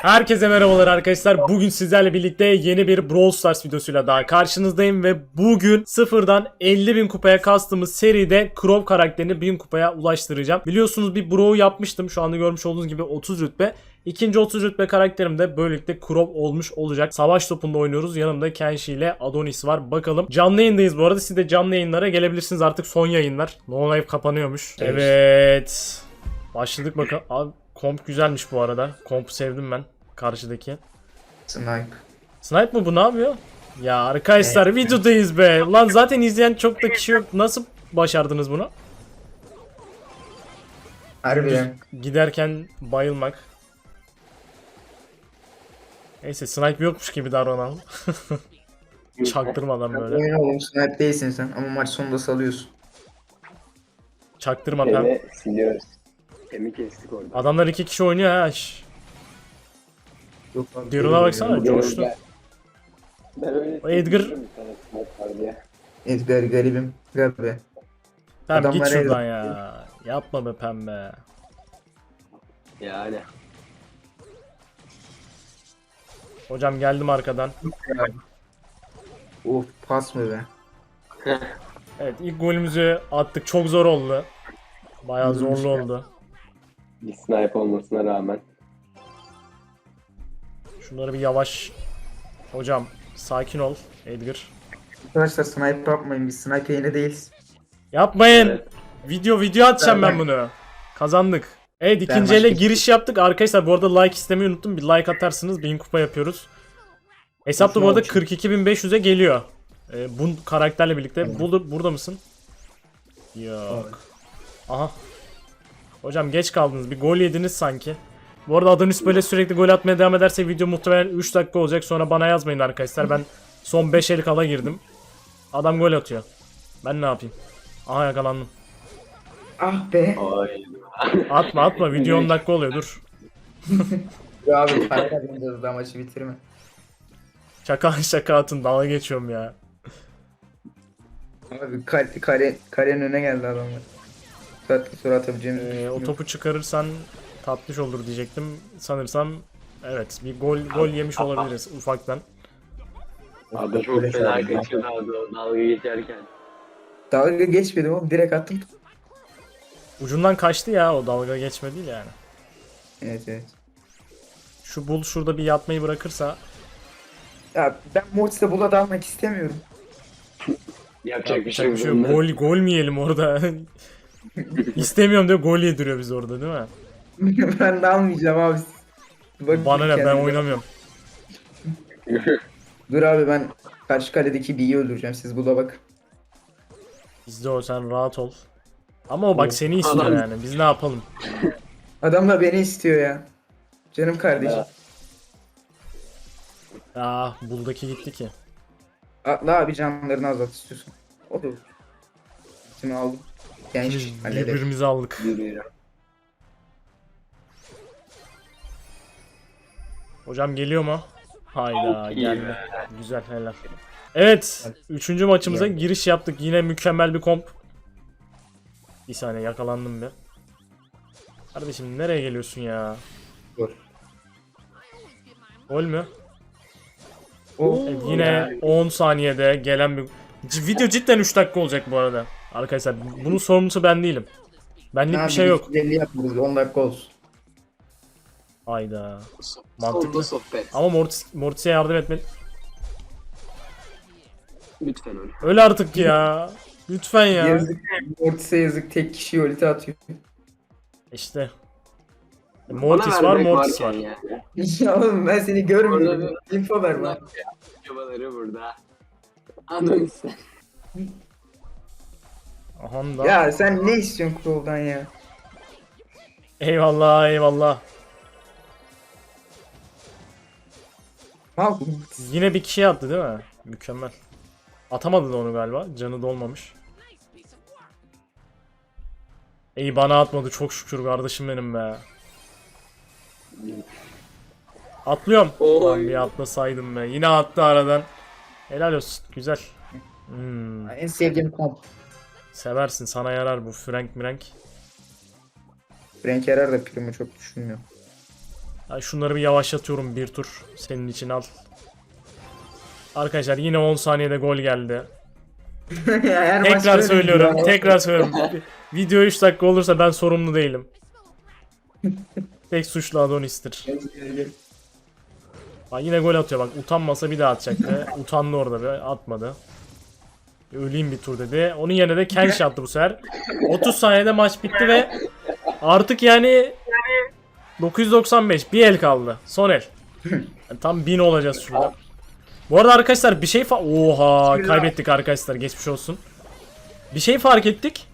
Herkese merhabalar arkadaşlar. Bugün sizlerle birlikte yeni bir Brawl Stars videosuyla daha karşınızdayım ve bugün sıfırdan 50.000 kupaya kastığımız seride Crow karakterini 1000 kupaya ulaştıracağım. Biliyorsunuz bir Brawl yapmıştım. Şu anda görmüş olduğunuz gibi 30 rütbe. İkinci 30 rütbe karakterim de böylelikle Crow olmuş olacak. Savaş topunda oynuyoruz. Yanımda Kenshi ile Adonis var. Bakalım. Canlı yayındayız bu arada. Siz de canlı yayınlara gelebilirsiniz. Artık son yayınlar. No Life kapanıyormuş. Evet. Başladık bakalım. Abi komp güzelmiş bu arada. Komp sevdim ben. Karşıdaki. Snipe. Snipe mı bu ne yapıyor? Ya arkadaşlar videodayız be. Lan zaten izleyen çok da kişi yok. Nasıl başardınız bunu? Harbiden. Giderken bayılmak. Neyse snipe yokmuş gibi davranalım. Çaktırmadan böyle. Oyun oğlum snipe değilsin sen ama maç sonunda salıyorsun. Çaktırma pem. Eve siliyoruz. Emi kestik orada. Adamlar iki kişi oynuyor ha. şş. Yok abi. Baksana coştu. Ben öyle O Edgar- bir tane smoke var diye. Edgar garibim. Gabi. Pem git Adamlar şuradan ya. Yapma be pembe. Yani. Hocam geldim arkadan. Of pas mı be? Evet ilk golümüzü attık. Çok zor oldu. Bayağı zorlu oldu. Bir snipe olmasına rağmen. Şunları bir yavaş. Hocam sakin ol Edgar. Arkadaşlar snipe yapmayın biz snipe yeni değiliz. Yapmayın. Evet. Video video atacağım ben Ben- bunu. Kazandık. Evet ikinci ele giriş yaptık. Arkadaşlar bu arada like istemeyi unuttum. Bir like atarsınız. 1000 kupa yapıyoruz. Hesapta bu Hoşuma arada olmuş. 42.500'e geliyor. Ee, bu karakterle birlikte. Burada, burada mısın? Yok. Aha. Hocam geç kaldınız. Bir gol yediniz sanki. Bu arada Adonis böyle sürekli gol atmaya devam ederse video muhtemelen 3 dakika olacak. Sonra bana yazmayın arkadaşlar. Ben son 5 el kala girdim. Adam gol atıyor. Ben ne yapayım? Aha yakalandım. Ah be. Ay. Atma atma video 10 dakika oluyor dur. Ya abi para kazanacağız daha maçı bitirme. Şaka şaka atın dalga geçiyorum ya. Abi kare, kare, karenin önüne geldi adamlar. Saatte sonra atabileceğimiz Ee, o topu çıkarırsan tatlış olur diyecektim. Sanırsam evet bir gol gol yemiş olabiliriz ufaktan. Abi çok fena kaçırdı abi o dalga geçerken. Dalga geçmedim oğlum direkt attım. Ucundan kaçtı ya o dalga geçme değil yani. Evet evet. Şu bul şurada bir yatmayı bırakırsa Ya ben Mortis'le bula dalmak istemiyorum. Yapacak bir şey yapacak bir yok. şey yok. Gol gol mü yiyelim orada? İstemiyorum diye gol yediriyor bizi orada değil mi? ben de almayacağım abi. Bak, Bana ne ben kendime. oynamıyorum. Dur abi ben karşı kaledeki B'yi öldüreceğim siz bula bak. Bizde o sen rahat ol. Ama o bak seni istiyor Adam- yani. Biz ne yapalım? Adam da beni istiyor ya. Canım kardeşim. Ya. Ah buldaki gitti ki. Atla abi canlarını azalt da olur. Şimdi aldım. Genç Biz hallederiz. birbirimizi aldık. Yürüyorum. Hocam geliyor mu? Hayda geldi. Güzel helal. Evet. Üçüncü maçımıza giriş yaptık. Yine mükemmel bir komp. Bir saniye yakalandım bir. Kardeşim nereye geliyorsun ya? Dur. Gol mü? O Evet, yine 10 saniyede gelen bir... Video cidden 3 dakika olacak bu arada. Arkadaşlar bunun sorumlusu ben değilim. Benlik bir şey yok. 50 yapıyoruz 10 dakika olsun. Hayda. Mantıklı. sohbet. Ama Mortis, Mortis'e yardım etme. Lütfen öyle. Öl artık ya. Lütfen ya. Yazık. Mortis'e yazık tek kişi ulti atıyor. İşte. Mortis Bana var, vermek Mortis var. varken ya oğlum ben seni görmüyorum. Info ver bana. Yabaları burada. Adonis. Aha da. Ya sen ne istiyorsun Crow'dan ya? Eyvallah eyvallah. Mal Yine bir kişiye attı değil mi? Mükemmel. Atamadı da onu galiba. Canı dolmamış. İyi bana atmadı çok şükür kardeşim benim be. Atlıyorum. Oy. Lan bir atlasaydım be. Yine attı aradan. Helal olsun. Güzel. Hmm, En sevdiğim komp. Seversin sana yarar bu Frank Mirank. Frank Yarar da primi çok düşünmüyor. Ha, şunları bir yavaşlatıyorum bir tur. Senin için al. Arkadaşlar yine 10 saniyede gol geldi. Tekrar söylüyorum. ya. Tekrar söylüyorum. Video 3 dakika olursa ben sorumlu değilim. Tek suçlu Adonis'tir. Ha, yine gol atıyor bak. Utanmasa bir daha atacaktı. Utandı orada bir atmadı. Öleyim bir tur dedi. Onun yerine de Kenshi attı bu sefer. 30 saniyede maç bitti ve artık yani 995 bir el kaldı. Son el. Yani tam 1000 olacağız şurada. Bu arada arkadaşlar bir şey fa Oha kaybettik arkadaşlar geçmiş olsun. Bir şey fark ettik.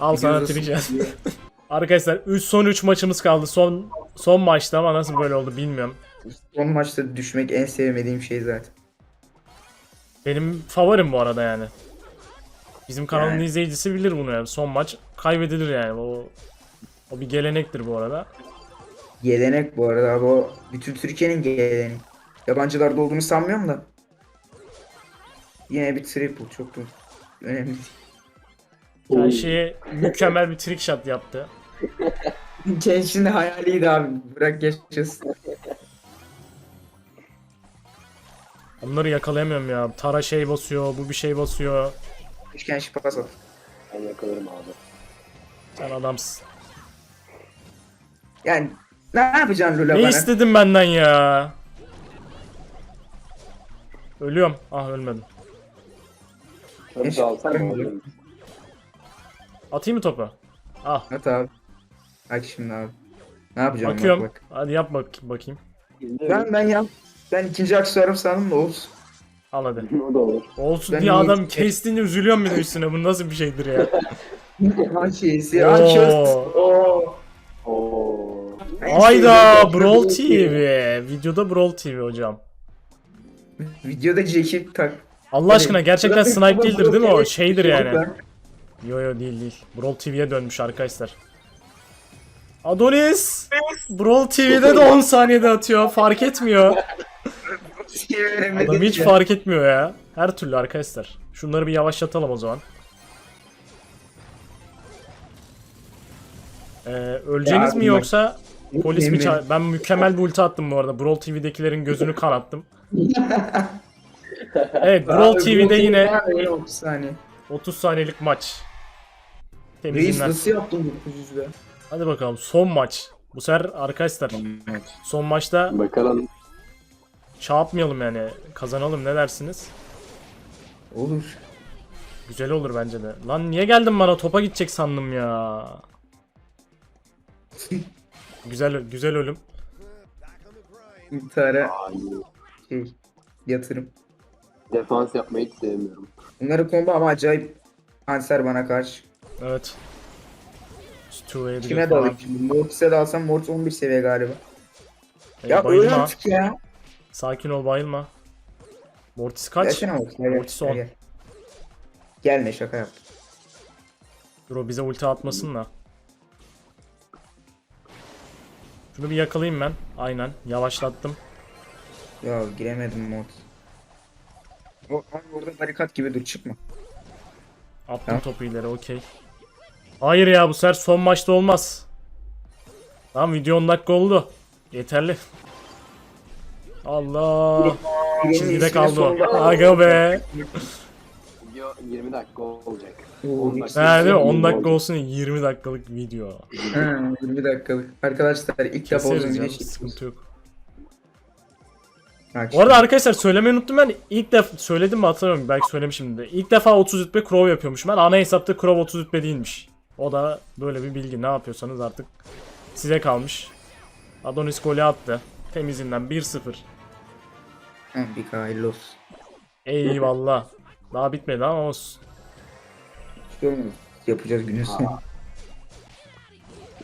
Al sana sıkıyor. Arkadaşlar 3 son 3 maçımız kaldı. Son son maçta ama nasıl böyle oldu bilmiyorum. Son maçta düşmek en sevmediğim şey zaten. Benim favorim bu arada yani. Bizim kanalın Yani. izleyicisi bilir bunu yani. Son maç kaybedilir yani. O o bir gelenektir bu arada. Gelenek bu arada abi o bütün Türkiye'nin geleneği. Yabancılarda olduğunu sanmıyorum da. Yine bir triple çok da önemli değil. Her şeye mükemmel bir trick shot yaptı. Gençliğin de hayaliydi abi. Bırak yaşasın. Onları yakalayamıyorum ya. Tara şey basıyor, bu bir şey basıyor. Üçgen şi pas at. Ben yakalarım abi. Sen adamsın. Yani ne yapacaksın Lula Ne bana? istedin benden ya? Ölüyorum. Ah ölmedim. Tabii de alsam mı oğlum? Atayım mı topu? Ah. At abi. Bak şimdi abi. Ne yapacağım Bakıyorum. bak bak. Hadi yap bak bakayım. Ben ben yap. Ben ikinci aksesuarım sandım da olsun. Al hadi. o da olur. Olsun Ben diye iyi- adam kestiğini üzülüyorum bir de üstüne. Bu nasıl bir şeydir ya? Anşesi, Oo. anşesi. Oo. Oo. Ayda Brawl TV. Videoda Brawl TV hocam. Videoda Jack'i tak. Allah aşkına gerçekten snipe değildir değil mi o? Şeydir yani. Yo yo değil değil. Brawl TV'ye dönmüş arkadaşlar. Adonis! Brawl TV'de de 10 saniyede atıyor. Fark etmiyor. Adam hiç fark etmiyor ya. Her türlü arkadaşlar. Şunları bir yavaşlatalım o zaman. Ee, öleceğiniz Ya mi yoksa polis mi çağır? Ben mükemmel bir ulti attım bu arada. Brawl TV'dekilerin gözünü kanattım. Evet Brawl TV'de yine 30 saniye. 30 saniyelik maç. Reis Temizinden. nasıl yaptın 900 be? Hadi bakalım son maç. Bu sefer arkadaşlar son maçta Bakalım. Yapmayalım yani kazanalım ne dersiniz? Olur. Güzel olur bence de. Lan niye geldin bana topa gidecek sandım ya. Güzel güzel ölüm. İntihara şey yatırım. defans yapmayı hiç sevmiyorum. Bunları combo ama acayip kanser bana karşı. Evet. Kime de alayım şimdi? Mortis'e de alsam Mortis 11 seviye galiba. Ya bayılma. artık ya. Sakin ol bayılma. Mortis kaç? Gelsene Mortis. Gel, Mortis gel, on. gel. Gelme şaka yaptım. Dur o bize ulti atmasın da. Şunu bir yakalayayım ben. Aynen. Yavaşlattım. Ya giremedim Mortis. O orada barikat gibi dur çıkma. Attım Ha? topu ileri okey. Hayır ya bu sefer son maçta olmaz. Tamam video 10 dakika oldu. Yeterli. Allah. Çizgide kaldı o. Aga be. Video 20 dakika olacak. Oo, 10 yüksek. dakika. He değil mi? 10 dakika olsun 20 dakikalık video. Ha, 20 dakikalık. Arkadaşlar ilk defa uzun Keseriz video ya sıkıntı yok. Bak Bu arada arkadaşlar söylemeyi unuttum ben. İlk defa söyledim mi hatırlamıyorum. Belki söylemişim de. İlk defa 30 rütbe Crow yapıyormuşum ben. Ana hesapta Crow 30 rütbe değilmiş. O da böyle bir bilgi. Ne yapıyorsanız artık size kalmış. Adonis golü attı. Temizinden 1-0. Bir hayırlı olsun. Eyvallah. Daha bitmedi ama olsun. Yapacağız günün sonu.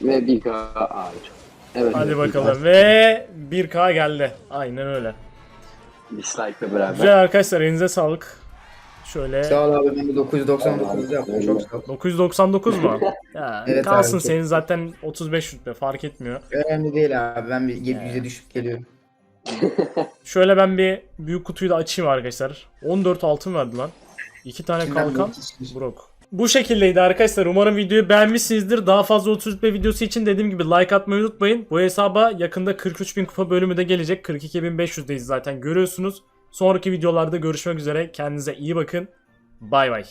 Ve bir K ağaç. Evet. Hadi bakalım. Ve 1K geldi. Aynen öyle. Dislike'la beraber. Güzel arkadaşlar elinize sağlık. Şöyle Sağ ol abi ben de 999 yaptım çok sağ ol. 999 mu? Ya Evet kalsın abi, çok- senin zaten 35 rütbe fark etmiyor. Önemli değil abi ben bir 700'e düşüp geliyorum. Şöyle ben bir büyük kutuyu da açayım arkadaşlar. 14 altın verdi lan. 2 tane kalkan. Brok. bu şekildeydi arkadaşlar. Umarım videoyu beğenmişsinizdir. Daha fazla 30 rütbe videosu için dediğim gibi like atmayı unutmayın. Bu hesaba yakında 43.000 kupa bölümü de gelecek. 42.500'deyiz zaten görüyorsunuz. Sonraki videolarda görüşmek üzere. Kendinize iyi bakın. Bay bay.